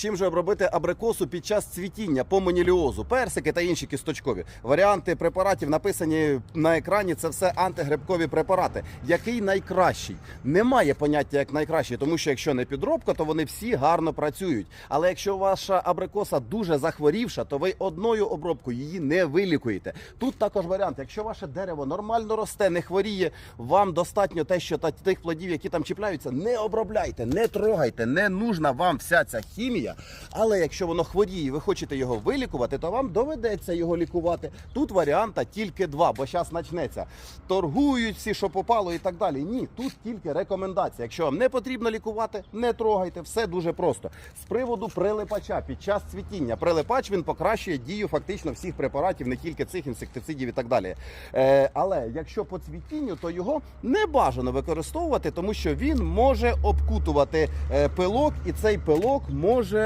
Чим же обробити абрикосу під час цвітіння по моніліозу, персики та інші кісточкові варіанти препаратів написані на екрані. Це все антигрибкові препарати. Який найкращий? Немає поняття як найкращий, тому що якщо не підробка, то вони всі гарно працюють. Але якщо ваша абрикоса дуже захворівша, то ви одною обробкою її не вилікуєте. Тут також варіант. Якщо ваше дерево нормально росте, не хворіє, вам достатньо те, що та тих плодів, які там чіпляються, не обробляйте, не трогайте, не нужна вам вся ця хімія. Але якщо воно хворіє, ви хочете його вилікувати, то вам доведеться його лікувати. Тут варіанта тільки два, бо зараз почнеться. Торгують всі, що попало, і так далі. Ні, тут тільки рекомендація. Якщо вам не потрібно лікувати, не трогайте. Все дуже просто. З приводу прилипача під час цвітіння. Прилипач він покращує дію фактично всіх препаратів, не тільки цих інсектицидів і так далі. Е, але якщо по цвітінню, то його не бажано використовувати, тому що він може обкутувати е, пилок, і цей пилок може